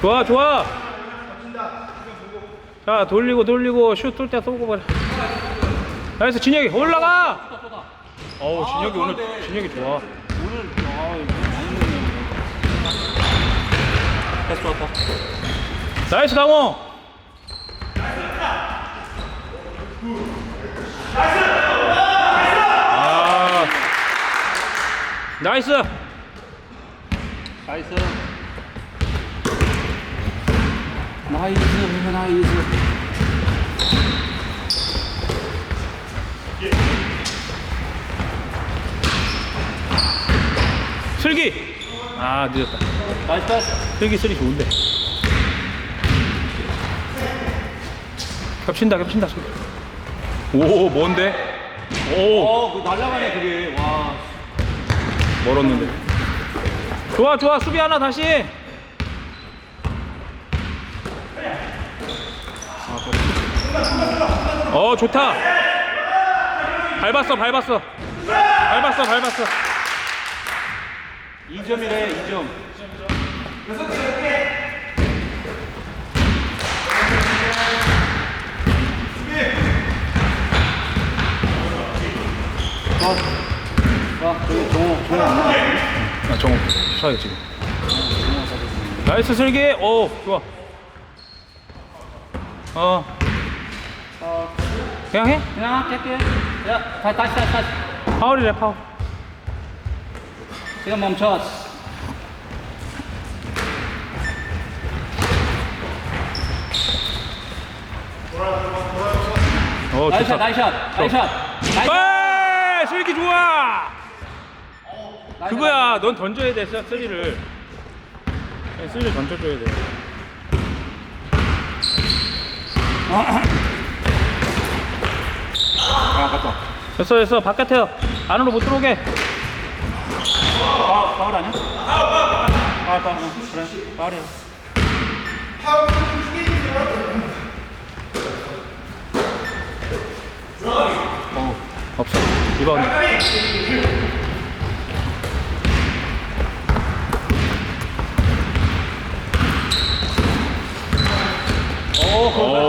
좋아 좋아 자 돌리고 돌리고 슛 쏠 때 쏘고 버려 나이스 진혁이 올라가 어우 진혁이 오늘 진혁이 좋아 오늘 아 이거. 패스 좋았다. 나이스 강호 아 나이스 나이스. 나이스, 나이스. 슬기 아 늦었다 나이스. 슬기 슬기 좋은데 겹친다 겹친다. 슬기 오 뭔데? 오. 어, 그 날라가네 그게. 와. 멀었는데. 좋아 좋아. 수비 하나 다시. 어 좋다. 밟았어 밟았어. 밟았어 밟았어. 2점이래, 2점. 아, 아, 저기 정호, 정호 안 나와. 아 정호 슈하게 지금. 나이스 슬기! 오 좋아. 어. 아, 그냥 해? 그냥 할게. 야, 다시, 다시, 다시, 다시. 파울이래 파울. 지금 멈춰. 어 나이스 샷, 좋다 나이스 샷, 나이스 샷. 나이스 슬기 좋아 나이스 그거야 넌 던져야 돼 쓰- 쓰리를 네, 쓰리를 던져줘야 돼 아, 갔다. 됐어 됐어 바깥에요 안으로 못 들어오게 파, 파울 아니야? 파울, 파울. 응, 그래, 파울이야. 없어 이번 오, 오!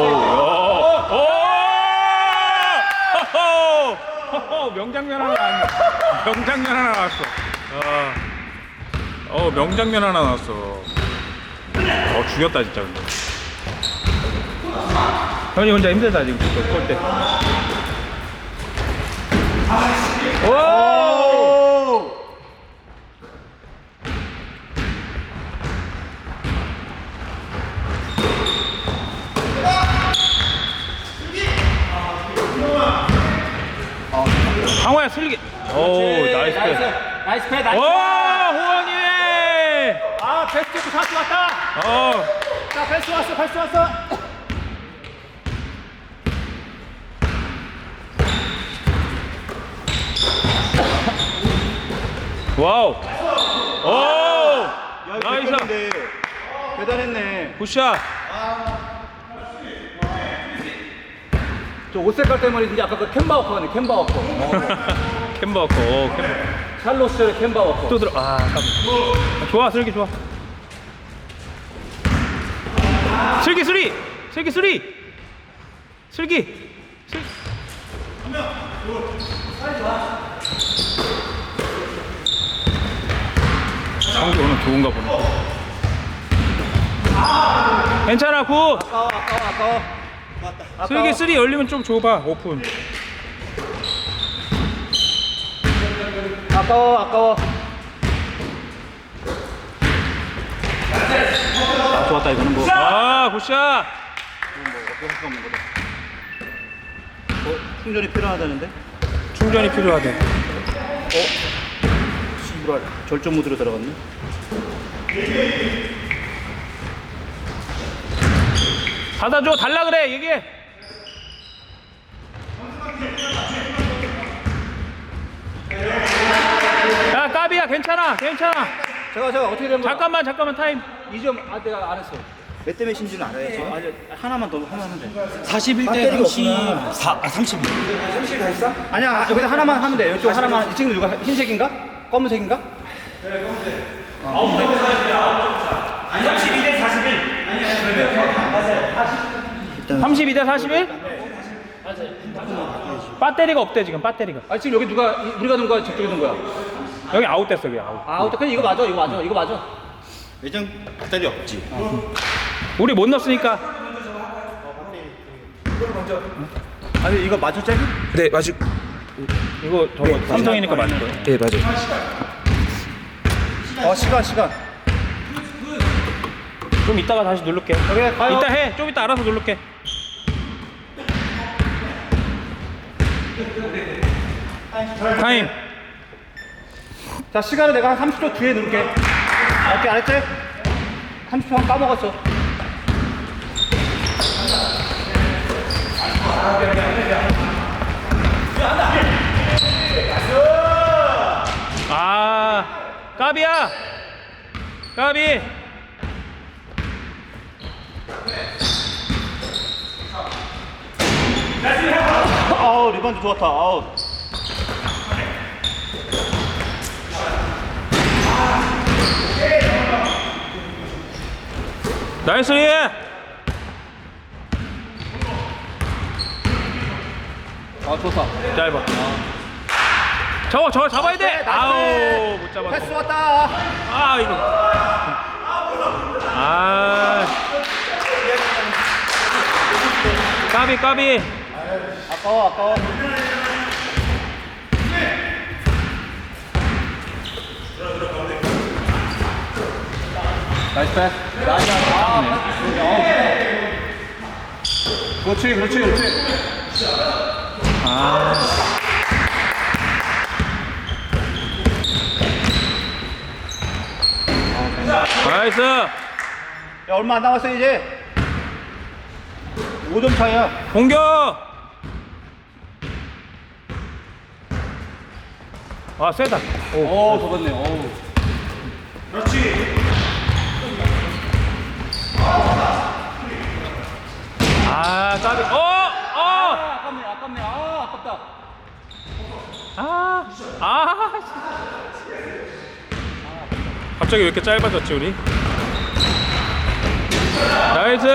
명장면 하나 나왔네. 명장면 하나 나왔어. 아. 어, 명장면 하나 나왔어. 어, 죽였다, 진짜, 근데. 현이 혼자 힘들다, 지금. 볼 때. 오! 강호야, 슬기. 오, 나이스. 나이스, 나이스 패, 나이스. 와, 호원이! 아, 패스 찍고 다시 왔다. 어. 자, 패스 왔어, 패스 왔어. 와우. 오! 야, 나이스. 대단한데. 대단했네. 굿샷. 저 옷 색깔 때문에 이제 아까 그 캔바 워커네, 캔바 워커. 캠버커. 오, 캠버. 샬롯의 캔바 워커. 또 들어. 아, 깜 좋아, 슬기 좋아. 슬기 쓰리. 슬기 쓰리. 슬기. 슬. 성 기 오늘 좋은가 보네. 괜찮아, 굿. 아까워, 아까워, 아까워. 맞다. 슬기 쓰리 열리면 좀 줘봐, 오픈. 아까워, 아까워. 아, 좋았다, 이거는 뭐. 아, 굿샷. 뭐, 어떻게 할수 없는 거다. 어, 충전이 필요하다는데? 충전이 필요하대. 씨발, 절전 모드로 들어갔네. 받아줘, 달라 그래, 얘기해. 야, 까비야, 괜찮아, 괜찮아. 제가, 제가 어떻게 된 거야? 잠깐만, 잠깐만, 타임. 2점, 아, 내가 안 했어. 몇 대 몇인지는 알아야지. 아니, 하나만 더 하면 돼. 41대 배터리가 34, 아, 32. 아니야, 여기서 하나만 하면 돼. 이쪽 하나만. 이 친구 누가 흰색인가? 검은색인가? 32대 41? 배터리가 없대 지금 배터리가. 아, 지금 여기 누가, 이- 우리가 둔 거야? 저쪽에 둔 거야? 여기 아웃됐어 여기 아웃. 아, 어떡해. 이거 맞아, 이거 맞아, 이거 맞아. 외장 배터리 없지. 우리 못 넣었으니까. 아니, 이거 맞아, 쟤기? 네, 맞을. 이거 저거 삼성이니까 맞을 거야. 네, 맞아요. 어, 시간, 시간. 좀 이따가 다시 누를게. 여기 가요. 이따 해. 좀 이따 알아서 누를게. 타임. 자, 시간을 내가 한 30초 뒤에 누를게. 오케이, 알았지? 30초만 까먹었어. 아, 까비야. 까비. 아우, 리반드 좋았다. 아우. 나이스 리. 아, 좋다. 짧아. 저거 저거 잡아야 돼. 나이스. 아우 못 잡았어. 패스 왔다. 아 이거. 아. 까비 까비. 아까워, 아까워. 나이스 패스. 나이스. 아, 패스. 그렇지, 그렇지, 그렇지. 아. 나이스. 야, 얼마 안 남았어, 이제. 5점 차이야. 공격. 아 세다. 오, 접었네. 오. 아 까비. 어 어. 아깝네, 아깝네. 아, 아깝다. 아. 아. 갑자기 왜 이렇게 짧아졌지 우리? 나이스.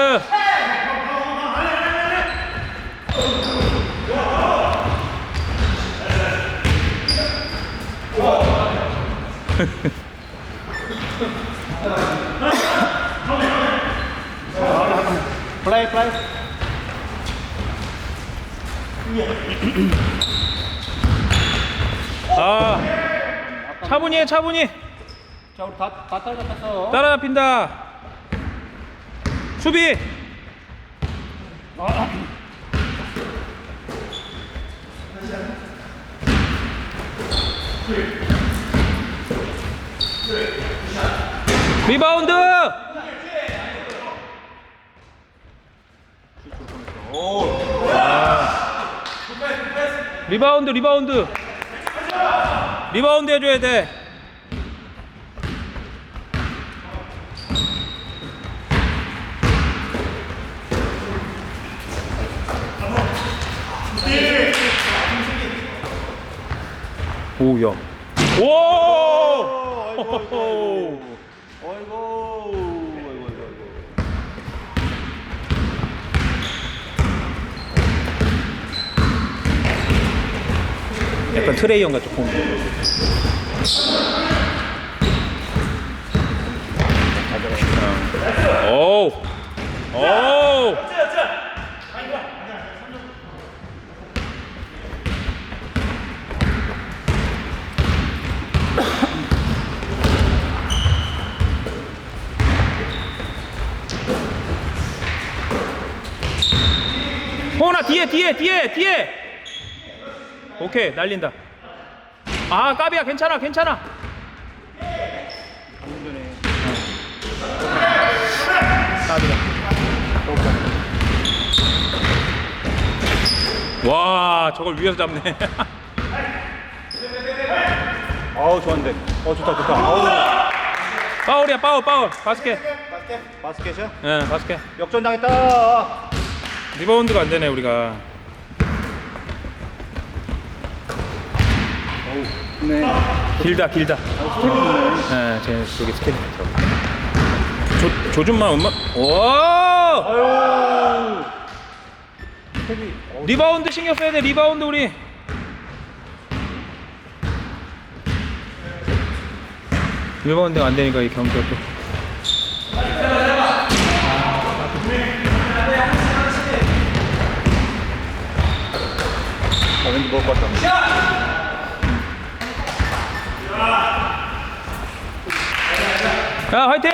플라이, 플라이. 아. 차분히 해 차분히. 자, 우리 다, 다 따라잡혔어. 따라잡힌다. 수비. 리바운드. 아. 리바운드 리바운드 리바운드 해줘야 돼. 오야. 오! 아이고, 아이고, 아이고. 아이고, 아이고, 아이고, 아이고. 약간 트레이 형 같죠 공. 오. 오. 호나 뒤에 뒤에 뒤에 뒤에 오케이 날린다 아 까비야 괜찮아 괜찮아 까비다 와 저걸 위에서 잡네 아우, 좋았는데. 어, 좋다, 좋다. 아우. 파울이야 파울 파울 바스켓 바스켓이야? 예, 바스켓. 역전 당했다. 리바운드가 안 되네 우리가. 네. 길다 길다. 예, 제 쪽에 스케일. 조 조준만 엄마. 와! 아유. 스텝이 어, 리바운드 신경 써야 돼. 리바운드 우리. 리바운드가 안 되니까 이 경기가 또. 아, 왠지 먹을 것 같다. 야 화이팅!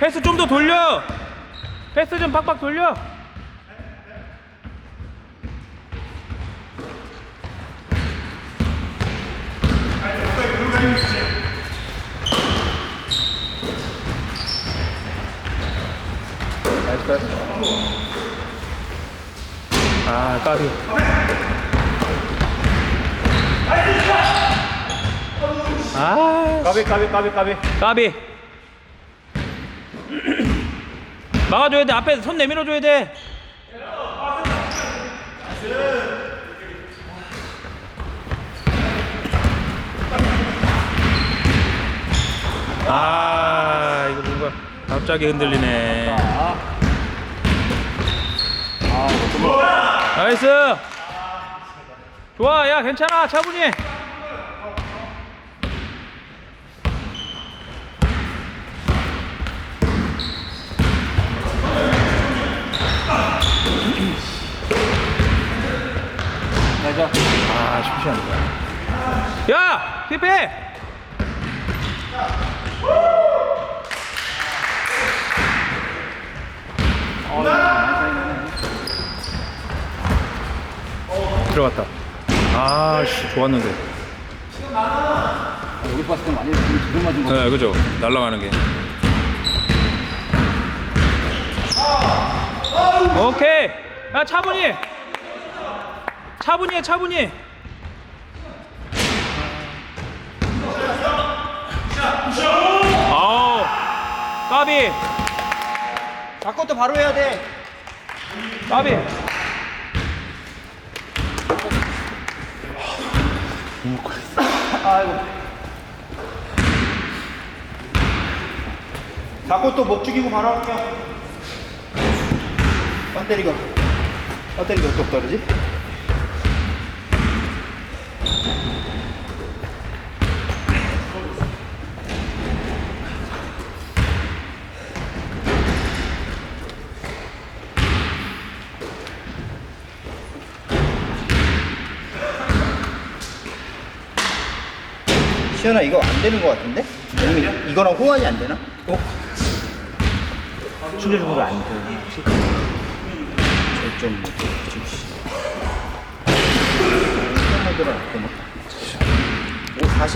패스 좀 더 돌려! 패스 좀 팍팍 돌려! 아 까비 아 까비 까비 까비 까비. 까비. 막아줘야 돼. 앞에 손 내밀어 줘야 돼. 아 이거 뭔가 갑자기 흔들리네. 아. 나이스. 좋아. 야 괜찮아. 차분히 가자. 아 쉽지 않다 야! 피피! 들어갔다. 아 씨 좋았는데. 여기 봤을 때 많이 지금 맞은 거. 네 그죠. 날아가는 게. 오케이. 야 차분히 차분히 해 차분히 아우 까비 바꿔 또 바로 해야 돼. 까비 아이고. 자꾸 또목 죽이고 바로 할게요. 배터리가 배터리가 어떻게 떨어지? 시연아 이거 안 되는 것 같은데? 아니면 이거랑 호환이 안 되나? 어? 충전적으로 안 돼. 뭐, 좀. 안 되나?